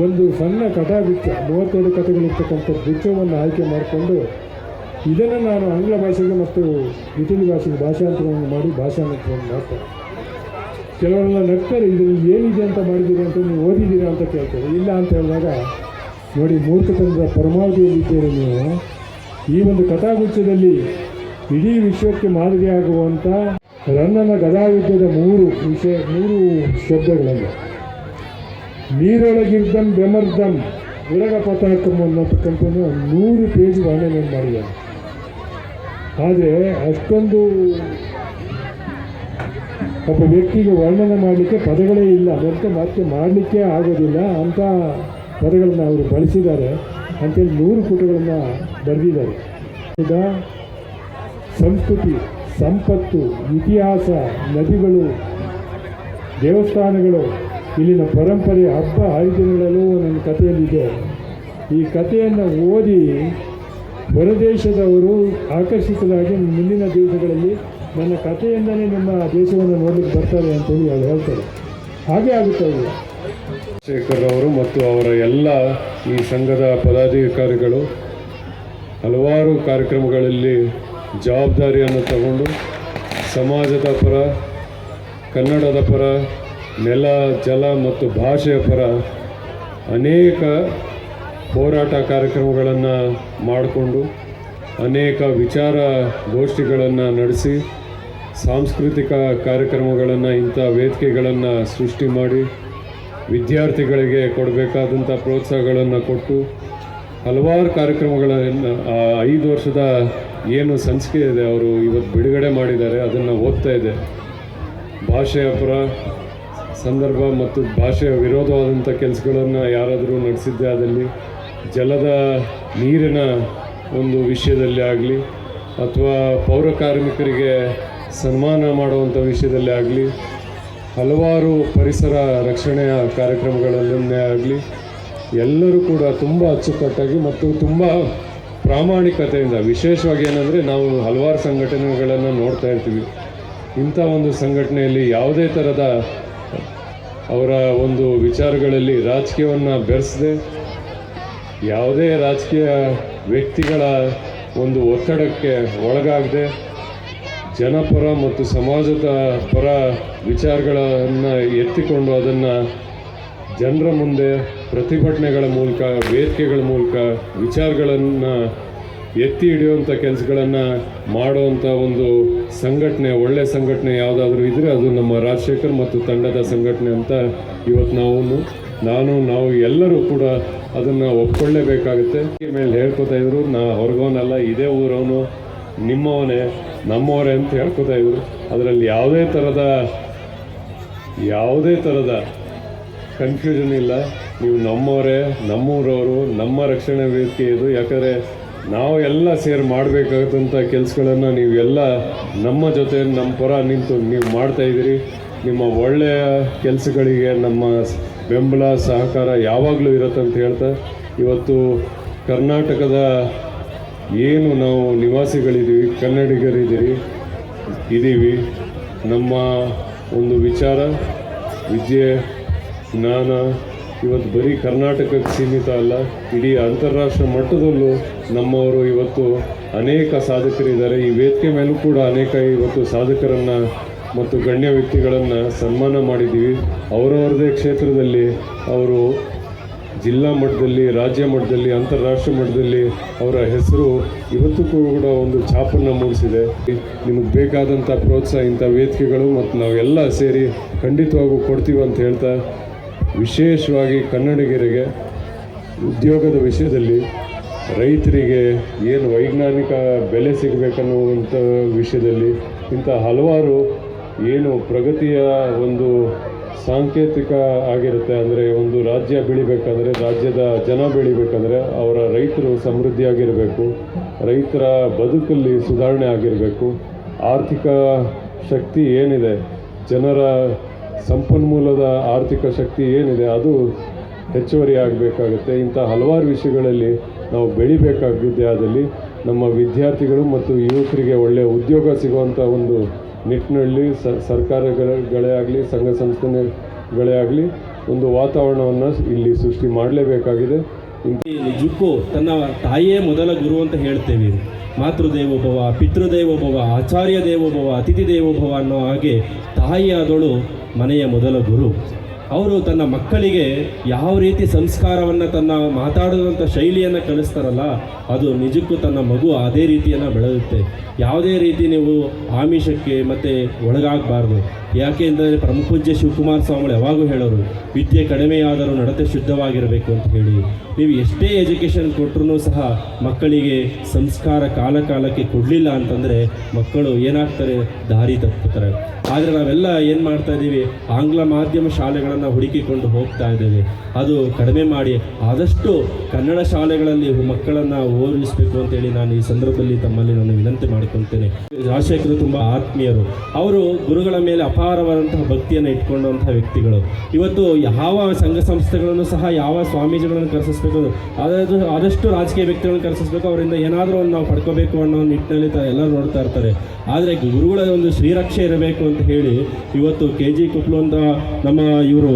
ಒಂದು ಸಣ್ಣ ಕಥಾಗುಚ್ಛ ಮೂವತ್ತೆರಡು ಕಥೆಗಳಿರ್ತಕ್ಕಂಥ ಗುಚ್ಛವನ್ನು ಆಯ್ಕೆ ಮಾಡಿಕೊಂಡು ಇದನ್ನು ನಾನು ಆಂಗ್ಲ ಭಾಷೆಗೆ ಮತ್ತು ಇಟಲಿ ಭಾಷೆಗೆ ಭಾಷಾಂತರವನ್ನು ಮಾಡಿ ಭಾಷಾಂತರವನ್ನು ಮಾಡ್ತಾರೆ ಕೆಲವರೆಲ್ಲ ನಗ್ತಾರೆ ಇದರಲ್ಲಿ ಏನಿದೆ ಅಂತ ಮಾಡಿದ್ದೀರಿ ಅಂತ ನೀವು ಓದಿದ್ದೀರಾ ಅಂತ ಕೇಳ್ತಾರೆ. ಇಲ್ಲ ಅಂತ ಹೇಳಿದಾಗ, ನೋಡಿ, ಮೂರ್ಖತನದ ಪರಮಾವಧಿಯಲ್ಲಿದ್ದೀರಿ ನೀವು. ಈ ಒಂದು ಕಥಾಗುಚ್ಛದಲ್ಲಿ ಇಡೀ ವಿಶ್ವಕ್ಕೆ ಮಾದರಿಯಾಗುವಂಥ ರನ್ನನ ಗದಾಯುದ್ಧದ ಮೂರು ವಿಷಯ, ಮೂರು ಶಬ್ದಗಳನ್ನು ನೀರೊಳಗಿರ್ದಂ ಬೆಮರ್ದಂ ಉರಗ ಪತಾಕಂ ಅನ್ನತಕ್ಕಂಥ ನೂರು ಪೇಜ್ ವರ್ಣನೆ ಮಾಡಿದ್ದಾನೆ ಆದರೆ ಅಷ್ಟೊಂದು ಒಬ್ಬ ವ್ಯಕ್ತಿಗೆ ವರ್ಣನೆ ಮಾಡಲಿಕ್ಕೆ ಪದಗಳೇ ಇಲ್ಲ. ಮತ್ತೆ ಮತ್ತೆ ಮಾಡಲಿಕ್ಕೆ ಆಗೋದಿಲ್ಲ. ಅಂಥ ಪದಗಳನ್ನು ಅವರು ಬಳಸಿದ್ದಾರೆ. ಅಂತೇಳಿ ನೂರು ಪುಟಗಳನ್ನು ಬರೆದಿದ್ದಾರೆ. ಸಂಸ್ಕೃತಿ, ಸಂಪತ್ತು, ಇತಿಹಾಸ, ನದಿಗಳು, ದೇವಸ್ಥಾನಗಳು, ಇಲ್ಲಿನ ಪರಂಪರೆ ಹಬ್ಬ ಹರಿದಿನಗಳೆಲ್ಲವೂ ನನ್ನ ಕಥೆಯಲ್ಲಿದೆ. ಈ ಕಥೆಯನ್ನು ಓದಿ ಹೊರದೇಶದವರು ಆಕರ್ಷಿತರಾಗಿ ಮುಂದಿನ ದಿವಸಗಳಲ್ಲಿ ನನ್ನ ಕಥೆಯಿಂದಲೇ ನಿಮ್ಮ ದೇಶವನ್ನು ನೋಡಲಿಕ್ಕೆ ಬರ್ತಾರೆ ಅಂತೇಳಿ ಅವ್ರು ಹೇಳ್ತಾರೆ. ಹಾಗೆ ಆಗುತ್ತಾ ಇಲ್ಲ? ಶೇಖರ್ ಅವರು ಮತ್ತು ಅವರ ಎಲ್ಲ ಈ ಸಂಘದ ಪದಾಧಿಕಾರಿಗಳು ಹಲವಾರು ಕಾರ್ಯಕ್ರಮಗಳಲ್ಲಿ ಜವಾಬ್ದಾರಿಯನ್ನು ತಗೊಂಡು ಸಮಾಜದ ಪರ, ಕನ್ನಡದ ಪರ, ನೆಲ, ಜಲ ಮತ್ತು ಭಾಷೆಯ ಪರ ಅನೇಕ ಹೋರಾಟ ಕಾರ್ಯಕ್ರಮಗಳನ್ನು ಮಾಡಿಕೊಂಡು ಅನೇಕ ವಿಚಾರ ಗೋಷ್ಠಿಗಳನ್ನು ನಡೆಸಿ ಸಾಂಸ್ಕೃತಿಕ ಕಾರ್ಯಕ್ರಮಗಳನ್ನು ಇಂಥ ವೇದಿಕೆಗಳನ್ನು ಸೃಷ್ಟಿ ಮಾಡಿ ವಿದ್ಯಾರ್ಥಿಗಳಿಗೆ ಕೊಡಬೇಕಾದಂಥ ಪ್ರೋತ್ಸಾಹಗಳನ್ನು ಕೊಟ್ಟು ಹಲವಾರು ಕಾರ್ಯಕ್ರಮಗಳನ್ನು ಐದು ವರ್ಷದ ಏನು ಸಂಚಿಕೆ ಇದೆ ಅವರು ಇವತ್ತು ಬಿಡುಗಡೆ ಮಾಡಿದ್ದಾರೆ, ಅದನ್ನು ಓದ್ತಾ ಇದೆ. ಭಾಷೆಯ ಪರ ಸಂದರ್ಭ ಮತ್ತು ಭಾಷೆಯ ವಿರೋಧವಾದಂಥ ಕೆಲಸಗಳನ್ನು ಯಾರಾದರೂ ನಡೆಸಿದ್ದೆ ಅದಲ್ಲಿ ಜಲದ ನೀರಿನ ಒಂದು ವಿಷಯದಲ್ಲಿ ಆಗಲಿ, ಅಥವಾ ಪೌರ ಕಾರ್ಮಿಕರಿಗೆ ಸನ್ಮಾನ ಮಾಡುವಂಥ ವಿಷಯದಲ್ಲಿ ಆಗಲಿ, ಹಲವಾರು ಪರಿಸರ ರಕ್ಷಣೆಯ ಕಾರ್ಯಕ್ರಮಗಳನ್ನೇ ಆಗಲಿ, ಎಲ್ಲರೂ ಕೂಡ ತುಂಬ ಅಚ್ಚುಕಟ್ಟಾಗಿ ಮತ್ತು ತುಂಬ ಪ್ರಾಮಾಣಿಕತೆಯಿಂದ, ವಿಶೇಷವಾಗಿ ಏನಂದರೆ ನಾವು ಹಲವಾರು ಸಂಘಟನೆಗಳನ್ನು ನೋಡ್ತಾ ಇರ್ತೀವಿ. ಇಂಥ ಒಂದು ಸಂಘಟನೆಯಲ್ಲಿ ಯಾವುದೇ ಥರದ ಅವರ ಒಂದು ವಿಚಾರಗಳಲ್ಲಿ ರಾಜಕೀಯವನ್ನು ಬೆರೆಸದೆ ಯಾವುದೇ ರಾಜಕೀಯ ವ್ಯಕ್ತಿಗಳ ಒಂದು ಒತ್ತಡಕ್ಕೆ ಒಳಗಾಗದೆ ಜನಪರ ಮತ್ತು ಸಮಾಜದ ಪರ ವಿಚಾರಗಳನ್ನು ಎತ್ತಿಕೊಂಡು ಅದನ್ನು ಜನರ ಮುಂದೆ ಪ್ರತಿಭಟನೆಗಳ ಮೂಲಕ ವೇದಿಕೆಗಳ ಮೂಲಕ, ವಿಚಾರಗಳನ್ನು ಎತ್ತಿ ಹಿಡಿಯುವಂಥ ಕೆಲಸಗಳನ್ನು ಮಾಡುವಂಥ ಒಂದು ಸಂಘಟನೆ ಒಳ್ಳೆಯ ಸಂಘಟನೆ ಯಾವುದಾದ್ರೂ ಇದ್ದರೆ ಅದು ನಮ್ಮ ರಾಜಶೇಖರ್ ಮತ್ತು ತಂಡದ ಸಂಘಟನೆ ಅಂತ ಇವತ್ತು ನಾವು, ನಾನು, ನಾವು ಎಲ್ಲರೂ ಕೂಡ ಅದನ್ನು ಒಪ್ಕೊಳ್ಳೇಬೇಕಾಗುತ್ತೆ. ಮೇಲೆ ಹೇಳ್ಕೊತಾ ಇದ್ರು, ನಾ ಹೊರಗೋನಲ್ಲ, ಇದೇ ಊರವನು, ನಿಮ್ಮವನೇ, ನಮ್ಮವರೇ ಅಂತ ಹೇಳ್ಕೊತಾ ಇದ್ರು. ಅದರಲ್ಲಿ ಯಾವುದೇ ಥರದ ಯಾವುದೇ ಥರದ ಕನ್ಫ್ಯೂಷನ್ ಇಲ್ಲ. ನೀವು ನಮ್ಮವರೇ, ನಮ್ಮೂರವರು, ನಮ್ಮ ರಕ್ಷಣೆ ವೇದಿಕೆ ಇದು. ಯಾಕಂದರೆ ನಾವು ಎಲ್ಲ ಸೇರಿ ಮಾಡಬೇಕಾಗತ್ತಂಥ ಕೆಲಸಗಳನ್ನು ನೀವು ಎಲ್ಲ ನಮ್ಮ ಜೊತೆ, ನಮ್ಮ ಪರ ನಿಂತು ನೀವು ಮಾಡ್ತಾ ಇದ್ದೀರಿ. ನಿಮ್ಮ ಒಳ್ಳೆಯ ಕೆಲಸಗಳಿಗೆ ನಮ್ಮ ಬೆಂಬಲ, ಸಹಕಾರ ಯಾವಾಗಲೂ ಇರುತ್ತೆ ಅಂತ ಹೇಳ್ತಾ, ಇವತ್ತು ಕರ್ನಾಟಕದ ಏನು ನಾವು ನಿವಾಸಿಗಳಿದ್ದೀವಿ, ಕನ್ನಡಿಗರಿದ್ದೀರಿ ಇದ್ದೀವಿ ನಮ್ಮ ಒಂದು ವಿಚಾರ, ವಿದ್ಯೆ, ಜ್ಞಾನ, ಇವತ್ತು ಬರೀ ಕರ್ನಾಟಕಕ್ಕೆ ಸೀಮಿತ ಅಲ್ಲ, ಇಡೀ ಅಂತಾರಾಷ್ಟ್ರ ಮಟ್ಟದಲ್ಲೂ ನಮ್ಮವರು ಇವತ್ತು ಅನೇಕ ಸಾಧಕರಿದ್ದಾರೆ. ಈ ವೇದಿಕೆ ಮೇಲೂ ಕೂಡ ಅನೇಕ ಇವತ್ತು ಸಾಧಕರನ್ನು ಮತ್ತು ಗಣ್ಯ ವ್ಯಕ್ತಿಗಳನ್ನು ಸನ್ಮಾನ ಮಾಡಿದ್ದೀವಿ. ಅವರವರದೇ ಕ್ಷೇತ್ರದಲ್ಲಿ ಅವರು ಜಿಲ್ಲಾ ಮಟ್ಟದಲ್ಲಿ, ರಾಜ್ಯ ಮಟ್ಟದಲ್ಲಿ, ಅಂತಾರಾಷ್ಟ್ರೀಯ ಮಟ್ಟದಲ್ಲಿ ಅವರ ಹೆಸರು ಇವತ್ತು ಕೂಡ ಒಂದು ಛಾಪನ್ನು ಮೂಡಿಸಿದೆ. ನಿಮಗೆ ಬೇಕಾದಂಥ ಪ್ರೋತ್ಸಾಹ, ಇಂಥ ವೇದಿಕೆಗಳು ಮತ್ತು ನಾವೆಲ್ಲ ಸೇರಿ ಖಂಡಿತವಾಗೂ ಕೊಡ್ತೀವಿ ಅಂತ ಹೇಳ್ತಾ, ವಿಶೇಷವಾಗಿ ಕನ್ನಡಿಗರಿಗೆ, ಉದ್ಯೋಗದ ವಿಷಯದಲ್ಲಿ ರೈತರಿಗೆ ಏನು ವೈಜ್ಞಾನಿಕ ಬೆಲೆ ಸಿಗಬೇಕನ್ನುವಂಥ ವಿಷಯದಲ್ಲಿ ಇಂಥ ಹಲವಾರು ಏನು ಪ್ರಗತಿಯ ಒಂದು ಸಾಂಕೇತಿಕ ಆಗಿರುತ್ತೆ ಅಂದರೆ ಒಂದು ರಾಜ್ಯ ಬೆಳಿಬೇಕಂದ್ರೆ ರಾಜ್ಯದ ಜನ ಬೆಳಿಬೇಕಂದ್ರೆ ಅವರ ರೈತರು ಸಮೃದ್ಧಿಯಾಗಿರಬೇಕು, ರೈತರ ಬದುಕಲ್ಲಿ ಸುಧಾರಣೆ ಆಗಿರಬೇಕು, ಆರ್ಥಿಕ ಶಕ್ತಿ ಏನಿದೆ, ಜನರ ಸಂಪನ್ಮೂಲದ ಆರ್ಥಿಕ ಶಕ್ತಿ ಏನಿದೆ ಅದು ಹೆಚ್ಚುವರಿ ಆಗಬೇಕಾಗುತ್ತೆ. ಇಂಥ ಹಲವಾರು ವಿಷಯಗಳಲ್ಲಿ ನಾವು ಬೆಳಿಬೇಕಾಗಿದ್ದೆ ಆದಲ್ಲಿ ನಮ್ಮ ವಿದ್ಯಾರ್ಥಿಗಳು ಮತ್ತು ಯುವಕರಿಗೆ ಒಳ್ಳೆಯ ಉದ್ಯೋಗ ಸಿಗುವಂಥ ಒಂದು ನಿಟ್ಟಿನಲ್ಲಿ ಸರ್ಕಾರಗಳೇ ಆಗಲಿ, ಸಂಘ ಸಂಸ್ಥೆಗಳೇ ಆಗಲಿ ಒಂದು ವಾತಾವರಣವನ್ನು ಇಲ್ಲಿ ಸೃಷ್ಟಿ ಮಾಡಲೇಬೇಕಾಗಿದೆ. ಜುಕ್ಕು, ತನ್ನ ತಾಯಿಯೇ ಮೊದಲ ಗುರು ಅಂತ ಹೇಳ್ತೇವೆ. ಮಾತೃದೇವೋಭವ ಪಿತೃದೇವೋಭವ ಆಚಾರ್ಯ ದೇವೋಭವ ಅತಿಥಿ ದೇವೋಭವ ಅನ್ನೋ ಹಾಗೆ ತಾಯಿಯಾದಳು ಮನೆಯ ಮೊದಲ ಗುರು. ಅವರು ತನ್ನ ಮಕ್ಕಳಿಗೆ ಯಾವ ರೀತಿ ಸಂಸ್ಕಾರವನ್ನು ತನ್ನ ಮಾತಾಡುವಂಥ ಶೈಲಿಯನ್ನು ಕಲಿಸ್ತಾರಲ್ಲ, ಅದು ನಿಜಕ್ಕೂ ತನ್ನ ಮಗು ಅದೇ ರೀತಿಯನ್ನು ಬೆಳೆಯುತ್ತೆ. ಯಾವುದೇ ರೀತಿ ನೀವು ಆಮಿಷಕ್ಕೆ ಮತ್ತು ಒಳಗಾಗಬಾರ್ದು. ಯಾಕೆ ಅಂದರೆ ಪರಮಪೂಜ್ಯ ಶಿವಕುಮಾರ ಸ್ವಾಮಿಗಳು ಯಾವಾಗೂ ಹೇಳೋರು, ವಿದ್ಯೆ ಕಡಿಮೆಯಾದರೂ ನಡತೆ ಶುದ್ಧವಾಗಿರಬೇಕು ಅಂತ ಹೇಳಿ. ನೀವು ಎಷ್ಟೇ ಎಜುಕೇಷನ್ ಕೊಟ್ಟರು ಸಹ ಮಕ್ಕಳಿಗೆ ಸಂಸ್ಕಾರ ಕಾಲ ಕಾಲಕ್ಕೆ ಕೊಡಲಿಲ್ಲ ಅಂತಂದರೆ ಮಕ್ಕಳು ಏನಾಗ್ತಾರೆ, ದಾರಿ ತಪ್ಪುತ್ತಾರೆ ಆದರೆ ನಾವೆಲ್ಲ ಏನು ಮಾಡ್ತಾ ಇದ್ದೀವಿ, ಆಂಗ್ಲ ಮಾಧ್ಯಮ ಶಾಲೆಗಳನ್ನು ಹುಡುಕಿಕೊಂಡು ಹೋಗ್ತಾ ಇದ್ದೇವೆ. ಅದು ಕಡಿಮೆ ಮಾಡಿ ಆದಷ್ಟು ಕನ್ನಡ ಶಾಲೆಗಳಲ್ಲಿ ಮಕ್ಕಳನ್ನು ಓದಿಸಬೇಕು ಅಂತೇಳಿ ನಾನು ಈ ಸಂದರ್ಭದಲ್ಲಿ ತಮ್ಮಲ್ಲಿ ನಾನು ವಿನಂತಿ ಮಾಡ್ಕೊಳ್ತೇನೆ. ರಾಜಶೇಖರು ತುಂಬ ಆತ್ಮೀಯರು. ಅವರು ಗುರುಗಳ ಮೇಲೆ ಅಪಾರವಾದಂತಹ ಭಕ್ತಿಯನ್ನು ಇಟ್ಕೊಂಡಂತಹ ವ್ಯಕ್ತಿಗಳು. ಇವತ್ತು ಯಾವ ಸಂಘ ಸಂಸ್ಥೆಗಳನ್ನು ಸಹ ಯಾವ ಸ್ವಾಮೀಜಿಗಳನ್ನು ಕರೆಸಿಸ್ಬೇಕು ಅದಾದ ಆದಷ್ಟು ರಾಜಕೀಯ ವ್ಯಕ್ತಿಗಳನ್ನು ಕರೆಸಿಸ್ಬೇಕು, ಅವರಿಂದ ಏನಾದರೂ ಒಂದು ನಾವು ಪಡ್ಕೋಬೇಕು ಅನ್ನೋ ನಿಟ್ಟಿನಲ್ಲಿ ಎಲ್ಲರೂ ನೋಡ್ತಾ ಇರ್ತಾರೆ. ಆದರೆ ಗುರುಗಳ ಒಂದು ಶ್ರೀರಕ್ಷೆ ಇರಬೇಕು ಅಂತ ಹೇಳಿ ಇವತ್ತು ಕೆ ಜಿ ಕುಪ್ಲು ಅಂತ ನಮ್ಮ ಇವರು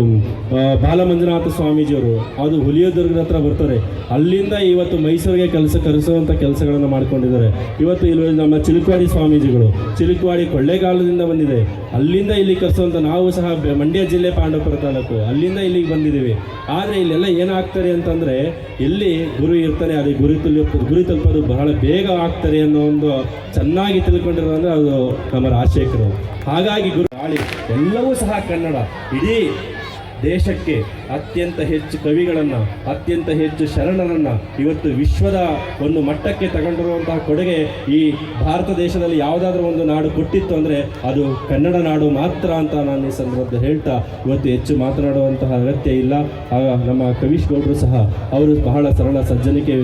ಬಾಲ ಮಂಜುನಾಥ ಸ್ವಾಮೀಜಿಯವರು, ಅದು ಹುಲಿಯದುರ್ಗದ ಹತ್ರ ಬರ್ತಾರೆ ಅಲ್ಲಿಂದ ಇವತ್ತು ಮೈಸೂರಿಗೆ ಕೆಲಸ ಕರೆಸುವಂಥ ಕೆಲಸಗಳನ್ನು ಮಾಡ್ಕೊಂಡಿದ್ದಾರೆ. ಇವತ್ತು ಇಲ್ಲಿ ನಮ್ಮ ಚಿಲುಕವಾಡಿ ಸ್ವಾಮೀಜಿಗಳು, ಚಿಲುಕವಾಡಿ ಕೊಳ್ಳೇಗಾಲದಿಂದ ಬಂದಿದೆ. ಅಲ್ಲಿಂದ ಇಲ್ಲಿ ಕರೆಸುವಂಥ ನಾವು ಸಹ ಮಂಡ್ಯ ಜಿಲ್ಲೆ ಪಾಂಡವಪುರ ತಾಲೂಕು, ಅಲ್ಲಿಂದ ಇಲ್ಲಿಗೆ ಬಂದಿದ್ದೀವಿ. ಆದರೆ ಇಲ್ಲೆಲ್ಲ ಏನಾಗ್ತಾರೆ ಅಂತಂದರೆ, ಇಲ್ಲಿ ಗುರು ಇರ್ತಾನೆ ಅದೇ ಗುರಿ ತಲುಪ ಗುರಿ ತಲುಪೋದು ಬಹಳ ಬೇಗ ಆಗ್ತಾರೆ ಅನ್ನೋ ಒಂದು ಚೆನ್ನಾಗಿ ತಿಳ್ಕೊಂಡಿರೋದಂದ್ರೆ ಅದು ನಮ್ಮ ರಾಜಶೇಖರು ಹಾಗಾಗಿ ಗುರು ಎಲ್ಲವೂ ಸಹ ಕನ್ನಡ. ಇಡೀ ದೇಶಕ್ಕೆ ಅತ್ಯಂತ ಹೆಚ್ಚು ಕವಿಗಳನ್ನು, ಅತ್ಯಂತ ಹೆಚ್ಚು ಶರಣರನ್ನು ಇವತ್ತು ವಿಶ್ವದ ಒಂದು ಮಟ್ಟಕ್ಕೆ ತಗೊಂಡಿರುವಂತಹ ಕೊಡುಗೆ ಈ ಭಾರತ ದೇಶದಲ್ಲಿ ಯಾವುದಾದ್ರೂ ಒಂದು ನಾಡು ಕೊಟ್ಟಿತ್ತು ಅಂದರೆ ಅದು ಕನ್ನಡ ನಾಡು ಮಾತ್ರ ಅಂತ ನಾನು ಈ ಸಂದರ್ಭದಲ್ಲಿ ಹೇಳ್ತಾ ಇವತ್ತು ಹೆಚ್ಚು ಮಾತನಾಡುವಂತಹ ಅಗತ್ಯ ಇಲ್ಲ. ಆಗ ನಮ್ಮ ಕವೀಶ್ ಗೌಡರು ಸಹ, ಅವರು ಬಹಳ ಸರಳ ಸಜ್ಜನಿಕೆ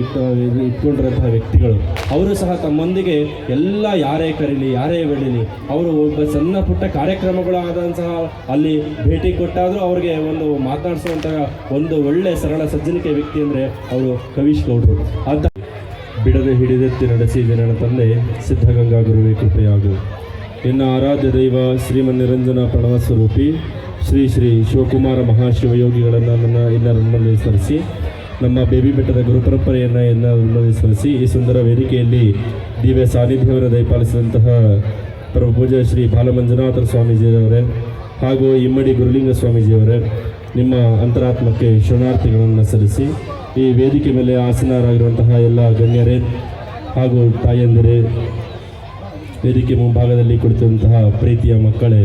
ಇಟ್ಕೊಂಡಿರುವಂತಹ ವ್ಯಕ್ತಿಗಳು. ಅವರು ಸಹ ತಮ್ಮೊಂದಿಗೆ ಎಲ್ಲ ಯಾರೇ ಕರೀಲಿ, ಯಾರೇ ಬೆಳೀಲಿ, ಅವರು ಒಬ್ಬ ಸಣ್ಣ ಪುಟ್ಟ ಕಾರ್ಯಕ್ರಮಗಳು ಸಹ ಅಲ್ಲಿ ಭೇಟಿ ಕೊಟ್ಟಾದರೂ ಅವ್ರಿಗೆ ಒಂದು ಮಾತನಾಡಿಸುವಂತಹ ಒಂದು ಒಳ್ಳೆ ಸರಳ ಸಜ್ಜನಿಕೆ ವ್ಯಕ್ತಿ ಅಂದರೆ ಅವರು ಕವೀಶ್ ಗೌಡರು. ಅಂತ ಬಿಡದೆ ಹಿಡಿದೆತ್ತಿ ನಡೆಸಿದೆ ನನ್ನ ತಂದೆ ಸಿದ್ಧಗಂಗಾ ಗುರುವೇ ಕೃಪೆಯಾಗು. ಇನ್ನು ಆರಾಧ್ಯ ದೈವ ಶ್ರೀಮನ್ ನಿರಂಜನ ಪ್ರಣವ ಸ್ವರೂಪಿ ಶ್ರೀ ಶ್ರೀ ಶಿವಕುಮಾರ ಮಹಾಶಿವಯೋಗಿಗಳನ್ನು ನನ್ನ ನಮ್ಮಲ್ಲಿ ಸ್ಮರಿಸಿ, ನಮ್ಮ ಬೇಬಿ ಬೆಟ್ಟದ ಗುರುಪರಂಪರೆಯನ್ನು ನಮ್ಮಲ್ಲಿ ಸ್ಮರಿಸಿ, ಈ ಸುಂದರ ವೇದಿಕೆಯಲ್ಲಿ ದಿವ್ಯ ಸಾನ್ನಿಧ್ಯವನ್ನು ದಯಪಾಲಿಸಿದಂತಹ ಪ್ರಭುಜ ಶ್ರೀ ಬಾಲಮಂಜುನಾಥ ಸ್ವಾಮೀಜಿಯವರೇ ಹಾಗೂ ಇಮ್ಮಡಿ ಗುರುಲಿಂಗ ಸ್ವಾಮೀಜಿಯವರೇ, ನಿಮ್ಮ ಅಂತರಾತ್ಮಕ್ಕೆ ಶರಣಾರ್ಥಿಗಳನ್ನು ಸಲ್ಲಿಸಿ, ಈ ವೇದಿಕೆ ಮೇಲೆ ಆಸನರಾಗಿರುವಂತಹ ಎಲ್ಲ ಗಣ್ಯರೇ ಹಾಗೂ ತಾಯಂದಿರೇ, ವೇದಿಕೆ ಮುಂಭಾಗದಲ್ಲಿ ಕುಳಿತಂತಹ ಪ್ರೀತಿಯ ಮಕ್ಕಳೇ,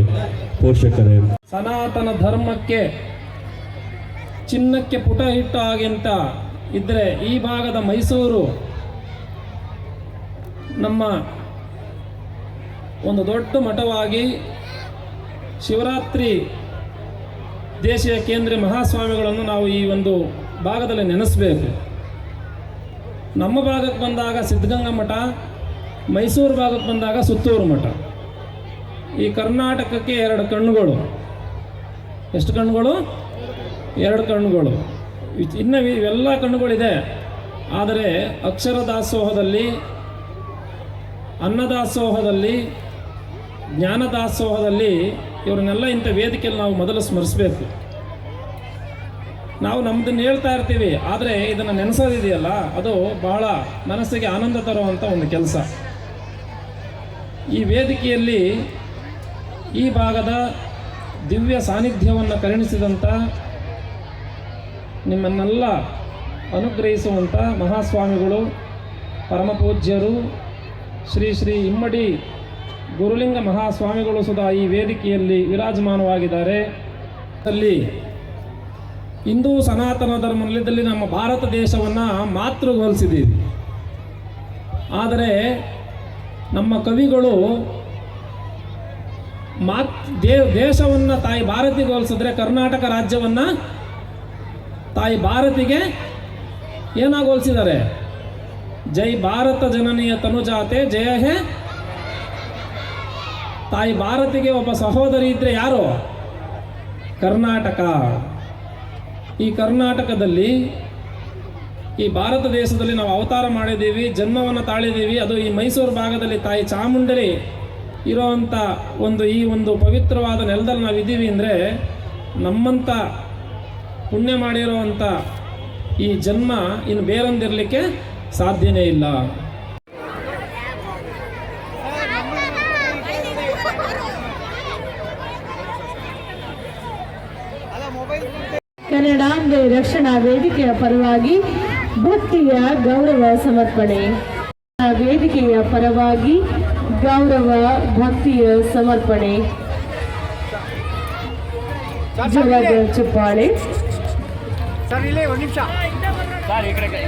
ಪೋಷಕರೇ. ಸನಾತನ ಧರ್ಮಕ್ಕೆ ಚಿನ್ನಕ್ಕೆ ಪುಟ ಹಿಟ್ಟು ಹಾಗೆಂತ ಇದ್ದರೆ ಈ ಭಾಗದ ಮೈಸೂರು ನಮ್ಮ ಒಂದು ದೊಡ್ಡ ಮಠವಾಗಿ ಶಿವರಾತ್ರಿ ದೇಶೀಯ ಕೇಂದ್ರೀಯ ಮಹಾಸ್ವಾಮಿಗಳನ್ನು ನಾವು ಈ ಒಂದು ಭಾಗದಲ್ಲಿ ನೆನೆಸಬೇಕು. ನಮ್ಮ ಭಾಗಕ್ಕೆ ಬಂದಾಗ ಸಿದ್ಧಗಂಗಾ ಮಠ, ಮೈಸೂರು ಭಾಗಕ್ಕೆ ಬಂದಾಗ ಸುತ್ತೂರು ಮಠ. ಈ ಕರ್ನಾಟಕಕ್ಕೆ ಎರಡು ಕಣ್ಣುಗಳು. ಎಷ್ಟು ಕಣ್ಣುಗಳು? ಎರಡು ಕಣ್ಣುಗಳು. ಇನ್ನು ಇವೆಲ್ಲ ಕಣ್ಣುಗಳಿದೆ. ಆದರೆ ಅಕ್ಷರ ದಾಸೋಹದಲ್ಲಿ ಅನ್ನದಾಸೋಹದಲ್ಲಿ ಜ್ಞಾನದಾಸೋಹದಲ್ಲಿ ಇವರನ್ನೆಲ್ಲ ಇಂಥ ವೇದಿಕೆಯಲ್ಲಿ ನಾವು ಮೊದಲು ಸ್ಮರಿಸಬೇಕು. ನಾವು ನಮ್ಮದನ್ನು ಹೇಳ್ತಾ ಇರ್ತೀವಿ, ಆದರೆ ಇದನ್ನು ನೆನೆಸೋದಿದೆಯಲ್ಲ, ಅದು ಬಹಳ ಮನಸ್ಸಿಗೆ ಆನಂದ ತರುವಂಥ ಒಂದು ಕೆಲಸ. ಈ ವೇದಿಕೆಯಲ್ಲಿ ಈ ಭಾಗದ ದಿವ್ಯ ಸಾನ್ನಿಧ್ಯವನ್ನು ಕರುಣಿಸಿದಂಥ ನಿಮ್ಮನ್ನೆಲ್ಲ ಅನುಗ್ರಹಿಸುವಂಥ ಮಹಾಸ್ವಾಮಿಗಳು, ಪರಮಪೂಜ್ಯರು, ಶ್ರೀ ಶ್ರೀ ಇಮ್ಮಡಿ ಗುರುಲಿಂಗ ಮಹಾಸ್ವಾಮಿಗಳು ಸುಧಾ ಈ ವೇದಿಕೆಯಲ್ಲಿ ವಿರಾಜಮಾನವಾಗಿದ್ದಾರೆ. ಅಲ್ಲಿ ಹಿಂದೂ ಸನಾತನ ಧರ್ಮದಲ್ಲಿ ನಮ್ಮ ಭಾರತ ದೇಶವನ್ನು ಮಾತೃಗೊಳಿಸಿದ್ದೀವಿ ಆದರೆ ನಮ್ಮ ಕವಿಗಳು ಮಾತ್ ದೇ ದೇಶವನ್ನು ತಾಯಿ ಭಾರತಿಗೆ ಹೋಲಿಸಿದ್ರೆ ಕರ್ನಾಟಕ ರಾಜ್ಯವನ್ನು ತಾಯಿ ಭಾರತಿಗೆ ಏನಾಗಿ ಹೋಲಿಸಿದ್ದಾರೆ? ಜೈ ಭಾರತ ಜನನಿಯ ತನುಜಾತೆ, ಜಯ ಹೇ ತಾಯಿ ಭಾರತಿಗೆ ಒಬ್ಬ ಸಹೋದರಿ ಇದ್ದರೆ ಯಾರು? ಕರ್ನಾಟಕ. ಈ ಕರ್ನಾಟಕದಲ್ಲಿ ಈ ಭಾರತ ದೇಶದಲ್ಲಿ ನಾವು ಅವತಾರ ಮಾಡಿದ್ದೀವಿ, ಜನ್ಮವನ್ನು ತಾಳಿದ್ದೀವಿ. ಅದು ಈ ಮೈಸೂರು ಭಾಗದಲ್ಲಿ ತಾಯಿ ಚಾಮುಂಡರಿ ಇರೋವಂಥ ಒಂದು ಈ ಒಂದು ಪವಿತ್ರವಾದ ನೆಲದಲ್ಲಿ ನಾವು ಇದ್ದೀವಿ ಅಂದರೆ ನಮ್ಮಂಥ ಪುಣ್ಯ ಮಾಡಿರೋವಂಥ ಈ ಜನ್ಮ ಇನ್ನು ಬೇರೊಂದಿರಲಿಕ್ಕೆ ಸಾಧ್ಯನೇ ಇಲ್ಲ ಅಲ್ಲ ಮೊಬೈಲ್ ಕನ್ನಡಾಂಬೆ ರಕ್ಷಣಾ ವೇದಿಕೆಯ ಪರವಾಗಿ ಭಕ್ತಿಯ ಗೌರವ ಸಮರ್ಪಣೆ. ವೇದಿಕೆಯ ಪರವಾಗಿ ಗೌರವ ಭಕ್ತಿಯ ಸಮರ್ಪಣೆ. ಜೋರಾದ ಚಪ್ಪಾಳೆ. ಸರ್ ಇಲ್ಲೇ ಒಂದು ನಿಮಿಷ. ಸರ್ ಈ ಕಡೆ